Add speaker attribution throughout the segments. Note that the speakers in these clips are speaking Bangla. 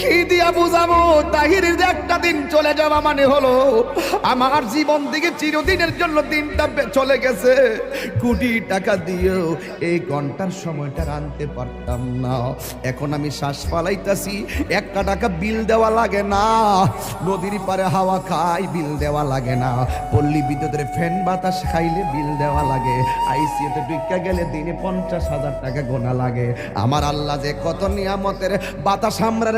Speaker 1: কি দিয়া বুঝাবো? তাহিরের যে একটা দিন চলে যাওয়া মানে হলো, আমার জীবন চিরদিনের জন্য দিনটা চলে গেছে। কোটি টাকা দিয়েও এই ঘণ্টার সময়টা আনতে পারতাম না। এখন আমি শ্বাস একটা টাকা বিল দেওয়া লাগে না। নদীর পারে হাওয়া খাই বিল দেওয়া লাগে না। পল্লী বিদ্যুতের ফ্যান বাতাস খাইলে বিল দেওয়া লাগে। আইসিএতে ঢুকা গেলে দিনে পঞ্চাশ হাজার টাকা গোনা লাগে। আমার আল্লাহ যে কত নিয়ামতের বাতাস আমরারে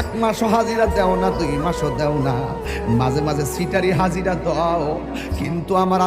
Speaker 1: এক মাসও হাজিরা দেও না, দুই মাসও দেও না। মাঝে মাঝে সিটারি হাজিরা দাও, কিন্তু আমার